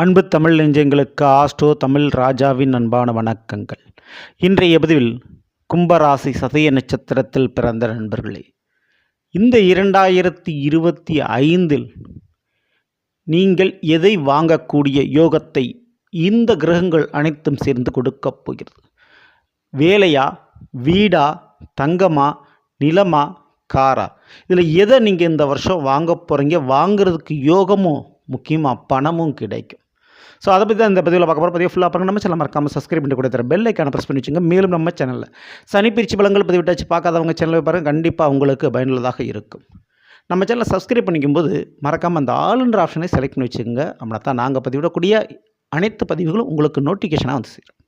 அன்பு தமிழ் நெஞ்சங்களுக்கு ஆஸ்ட்ரோ தமிழ் ராஜாவின் அன்பான வணக்கங்கள். இன்றைய பதிவில் கும்பராசி சதய நட்சத்திரத்தில் பிறந்த நண்பர்களே இந்த இரண்டாயிரத்தி இருபத்தி ஐந்தில் நீங்கள் எதை வாங்கக்கூடிய யோகத்தை இந்த கிரகங்கள் அனைத்தும் சேர்ந்து கொடுக்கப் போகிறது? வேலையா வீடா தங்கமா நிலமா காரா? இதில் எதை நீங்கள் இந்த வருஷம் வாங்க போகிறீங்க வாங்குறதுக்கு யோகமும் முக்கியமாக பணமும் கிடைக்கும். ஸோ அதை பற்றி தான் இந்த பதிவில் பார்க்க போகிற பதிவு ஃபுல்லாக பாருங்க. நம்ம சேனல் மறக்காமல் சப்ஸ்கிரைப் பண்ணி கொடுத்துற பெல் ஐக்கான ப்ரெஸ் பண்ணி வச்சுங்க. மேலும் நம்ம சேனலில் சனி பிரிச்சு பலங்கள் பதிவிட்டாச்சு. பார்க்காதவங்க சேனலில் பாருங்கள் கண்டிப்பாக உங்களுக்கு பயனுள்ளதாக இருக்கும். நம்ம சேனலை சப்ஸ்கிரைப் பண்ணிக்கும்போது மறக்காமல் அந்த ஆளுன்ற ஆப்ஷனை செலக்ட் பண்ணி வச்சுக்கோங்க. அப்படின்னா தான் நாங்கள் பதிவிடக்கூடிய அனைத்து பதிவுகளும் உங்களுக்கு நோட்டிஃபிகேஷனாக வந்து சேரும்.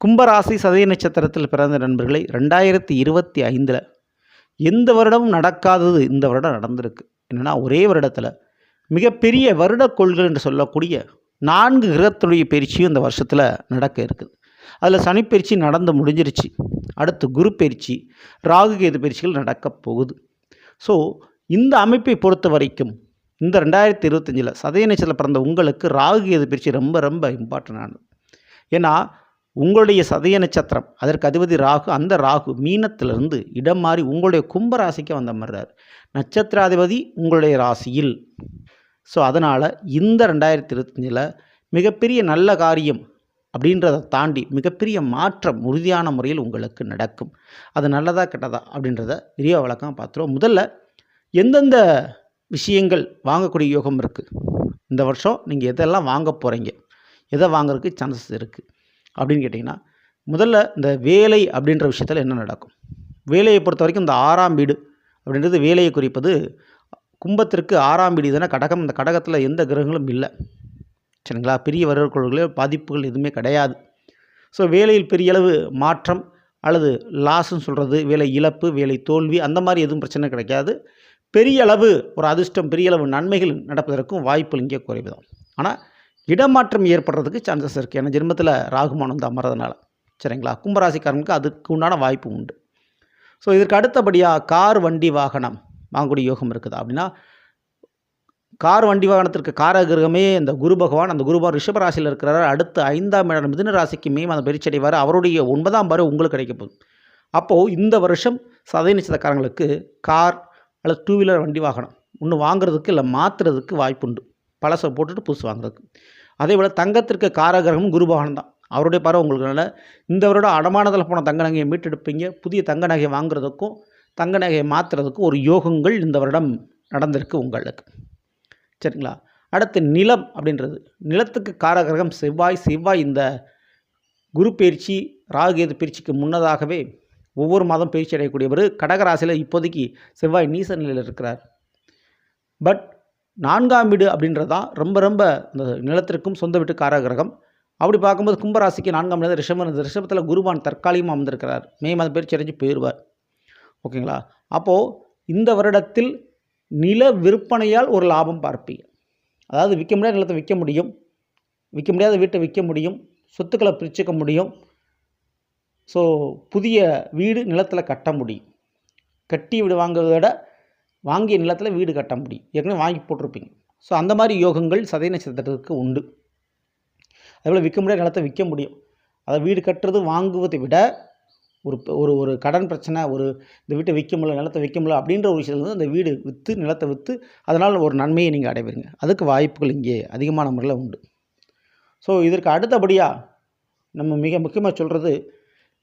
கும்பராசி சதய நட்சத்திரத்தில் பிறந்த நண்பர்களை ரெண்டாயிரத்தி இருபத்தி ஐந்தில் எந்த வருடமும் நடக்காதது இந்த வருடம் நடந்திருக்கு. என்னென்னா ஒரே வருடத்தில் மிகப்பெரிய வருட கொள்கை என்று சொல்லக்கூடிய நான்கு கிரகத்துடைய பயிற்சியும் இந்த வருஷத்தில் நடக்க இருக்குது. அதில் சனிப்பயிற்சி நடந்து முடிஞ்சிருச்சு. அடுத்து குரு பயிற்சி ராகு கேது பயிற்சிகள் நடக்கப் போகுது. ஸோ இந்த அமைப்பை பொறுத்த வரைக்கும் இந்த ரெண்டாயிரத்தி இருபத்தஞ்சில் சதய நட்சத்திரத்தில் பிறந்த உங்களுக்கு ராகு கேது பயிற்சி ரொம்ப ரொம்ப இம்பார்ட்டண்டானது ஏன்னா உங்களுடைய சதய நட்சத்திரம் அதற்கு அதிபதி ராகு அந்த ராகு மீனத்திலிருந்து இடம் மாறி உங்களுடைய கும்ப ராசிக்கு வந்த மாதிரிறார் நட்சத்திராதிபதி உங்களுடைய ராசியில். ஸோ அதனால் இந்த ரெண்டாயிரத்தி இருபத்தஞ்சில் மிகப்பெரிய நல்ல காரியம் அப்படின்றத தாண்டி மிகப்பெரிய மாற்றம் உறுதியான முறையில் உங்களுக்கு நடக்கும். அது நல்லதா கெட்டதா அப்படின்றத விரிவாக வழக்கம் பார்த்துருவோம். முதல்ல எந்தெந்த விஷயங்கள் வாங்கக்கூடிய யோகம் இருக்குது இந்த வருஷம் நீங்கள் எதெல்லாம் வாங்க போகிறீங்க எதை வாங்குறதுக்கு சான்சஸ் இருக்குது அப்படின்னு கேட்டிங்கன்னா முதல்ல இந்த வேலை அப்படின்ற விஷயத்தில் என்ன நடக்கும்? வேலையை பொறுத்த வரைக்கும் இந்த ஆறாம் வீடு அப்படின்றது வேலையை குறிப்பது கும்பத்திற்கு ஆறாம் வீடு தானே கடகம். இந்த கடகத்தில் எந்த கிரகங்களும் இல்லை. சரிங்களா? பெரிய வரவுகளே பாதிப்புகள் எதுவுமே கிடையாது. ஸோ வேலையில் பெரிய அளவு மாற்றம் அல்லது லாஸ்ன்னு சொல்கிறது வேலை இழப்பு வேலை தோல்வி அந்த மாதிரி எதுவும் பிரச்சனை கிடைக்காது. பெரிய அளவு ஒரு அதிர்ஷ்டம் பெரிய அளவு நன்மைகள் நடப்பதற்கும் வாய்ப்புகள் இங்கே குறைவு தான். ஆனால் இடமாற்றம் ஏற்படுறதுக்கு சான்சஸ் இருக்குது ஏன்னா ஜென்மத்தில் ராகுமான் வந்து அமர்றதுனால. சரிங்களா? கும்பராசிக்காரனுக்கு அதுக்கு உண்டான வாய்ப்பு உண்டு. ஸோ இதற்கு அடுத்தபடியாக கார் வண்டி வாகனம். வாங்கக்கூடிய யோகம் இருக்குது? அப்படின்னா கார் வண்டி வாகனத்திற்கு காரகிரகமே இந்த குரு பகவான் அந்த குரு பகவான் ரிஷப ராசியில் இருக்கிறார். அடுத்து ஐந்தாம் இடம் மிதுன ராசிக்கு மே அந்த பயிற்சி அவருடைய ஒன்பதாம் பாரு உங்களுக்கு கிடைக்க போகுது. அப்போது இந்த வருஷம் சதய நட்சத்திரக்காரங்களுக்கு கார் அல்லது டூ வீலர் வண்டி வாகனம் ஒன்று வாங்குறதுக்கு இல்லை மாற்றுறதுக்கு வாய்ப்புண்டு. பழசை போட்டுட்டு புதுசு வாங்குறதுக்கு. அதே போல் தங்கத்திற்கு காரகிரகமும் குரு பகவான் தான். அவருடைய பறவை உங்களுக்கு நல்ல இந்த வருடம் அடமானத்தில் போன தங்க நகையை மீட்டெடுப்பீங்க. புதிய தங்க நகையை வாங்குறதுக்கும் தங்க நகையை மாற்றுறதுக்கு ஒரு யோகங்கள் இந்த வருடம் நடந்திருக்கு உங்களுக்கு. சரிங்களா? அடுத்து நிலம் அப்படின்றது. நிலத்துக்கு காரகிரகம் செவ்வாய் செவ்வாய் இந்த குரு பயிற்சி ராகுகேது பயிற்சிக்கு முன்னதாகவே ஒவ்வொரு மாதம் பயிற்சி அடையக்கூடியவர் கடகராசியில் இப்போதைக்கு செவ்வாய் நீச நிலையில் இருக்கிறார். பட் நான்காம் வீடு அப்படின்றது தான் ரொம்ப ரொம்ப இந்த நிலத்திற்கும் சொந்த வீட்டு காரகிரகம். அப்படி பார்க்கும்போது கும்பராசிக்கு நான்காம் வீடு ரிஷபம். ரிஷபத்தில் குருவான் தற்காலிகமாக அமர்ந்திருக்கிறார். மே மாதம் பயிற்சி அடைஞ்சு போயிடுவார் ஓகேங்களா? அப்போது இந்த வருடத்தில் நில விற்பனையால் ஒரு லாபம் பார்ப்பீங்க. அதாவது விற்க முடியாத நிலத்தை விற்க முடியும். விற்க முடியாத வீட்டை விற்க முடியும். சொத்துக்களை பிரிச்சுக்க முடியும். ஸோ புதிய வீடு நிலத்தில் கட்ட முடியும். கட்டி வீடு வாங்குறத விட வாங்கிய நிலத்தில் வீடு கட்ட முடியும். ஏற்கனவே வாங்கி போட்டிருப்பீங்க. ஸோ அந்த மாதிரி யோகங்கள் சதய நட்சத்திரத்துக்கு உண்டு. அதேபோல் விற்க முடியாத நிலத்தை விற்க முடியும். அதை வீடு கட்டுறது வாங்குவதை விட ஒரு ஒரு ஒரு கடன் பிரச்சனை ஒரு இந்த வீட்டை விற்க முடியல நிலத்தை விற்க முடியல அப்படின்ற ஒரு விஷயத்தில் வந்து அந்த வீடு விற்று நிலத்தை விற்று அதனால் ஒரு நன்மையை நீங்கள் அடைவீங்க. அதுக்கு வாய்ப்புகள் இங்கே அதிகமான முறையில் உண்டு. ஸோ இதற்கு அடுத்தபடியாக நம்ம மிக முக்கியமாக சொல்கிறது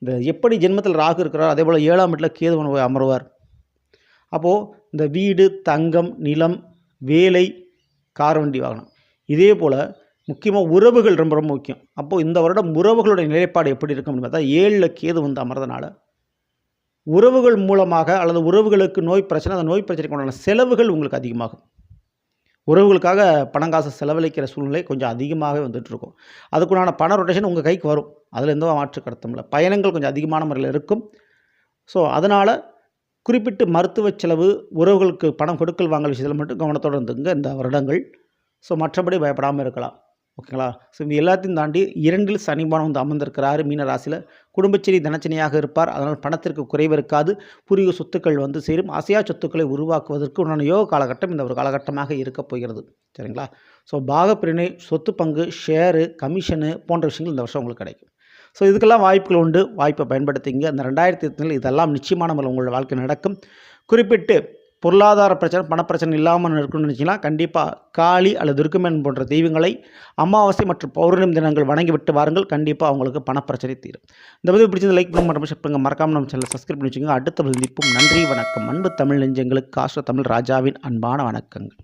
இந்த எப்படி ஜென்மத்தில் ராகு இருக்கிறாரோ அதே போல் ஏழாம் வீட்டில் கேதுவன் போய் அமர்வார். அப்போது இந்த வீடு தங்கம் நிலம் வேலை கார் வண்டி வாகனம். இதே போல் முக்கியமாக உறவுகள் ரொம்ப ரொம்ப முக்கியம். அப்போது இந்த வருடம் உறவுகளுடைய நிலைப்பாடு எப்படி இருக்கும் அப்படின்னு பார்த்தா ஏழில் கேது வந்து அமர்றதுனால. உறவுகள் மூலமாக அல்லது உறவுகளுக்கு நோய் பிரச்சனை அந்த நோய் பிரச்சனைக்கு உண்டான செலவுகள் உங்களுக்கு அதிகமாகும். உறவுகளுக்காக பணம் காசு செலவழிக்கிற சூழ்நிலை கொஞ்சம் அதிகமாகவே வந்துட்டுருக்கும் அதுக்குண்டான பண ரொட்டேஷன் உங்கள் கைக்கு வரும். அதில் எந்த மாற்று கடத்தமில்ல பயணங்கள் கொஞ்சம் அதிகமான முறையில் இருக்கும். ஸோ அதனால் குறிப்பிட்டு மருத்துவ செலவு உறவுகளுக்கு பணம் கொடுக்கல் வாங்கல் விஷயத்தில் மட்டும் கவனத்தோடு இருந்துங்க இந்த வருடங்கள். ஸோ மற்றபடி பயப்படாமல் இருக்கலாம். ஓகேங்களா? ஸோ இது எல்லாத்தையும் தாண்டி இரண்டில் சனிபானம் வந்து அமர்ந்திருக்கிறார் மீன ராசியில். குடும்பச்செடி தனச்சனியாக இருப்பார். அதனால் பணத்திற்கு குறைவு இருக்காது. புரிய சொத்துக்கள் வந்து சேரும். அசையா சொத்துக்களை உருவாக்குவதற்கு உண்டான யோக காலகட்டம் இந்த ஒரு காலகட்டமாக இருக்கப் போகிறது. சரிங்களா? ஸோ பாகப்பிரிணை சொத்து பங்கு ஷேரு கமிஷனு போன்ற விஷயங்கள் இந்த வருஷம் உங்களுக்கு கிடைக்கும். ஸோ இதுக்கெல்லாம் வாய்ப்புகள் உண்டு. வாய்ப்பை பயன்படுத்திங்க. இந்த ரெண்டாயிரத்தி எட்டில் இதெல்லாம் நிச்சயமான முறையில் உங்களோட வாழ்க்கை நடக்கும். குறிப்பிட்டு பொருளாதார பிரச்சனை பணப்பிரச்சனை இல்லாமல் இருக்கணும்னு நினச்சிங்கன்னா கண்டிப்பாக காளி அல்லது துர்க்கமன் போன்ற தெய்வங்களை அமாவாசை மற்றும் பௌர்ணமி தினங்கள் வணங்கி விட்டு வாருங்கள். கண்டிப்பாக அவங்களுக்கு பணப்பிரச்சனை தீரும். இந்த பதிவு பிடிச்சது லைக் பண்ண மட்டும் ஷேர் பண்ணுங்க. மறக்காம நம்ம சேனல் சப்ஸ்கிரைப் பண்ணி வச்சுக்கோங்க. அடுத்த சந்திப்பும். நன்றி வணக்கம். அன்பு தமிழ் நெஞ்சங்களுக்கு காஷ்ட தமிழ் ராஜாவின் அன்பான வணக்கங்கள்.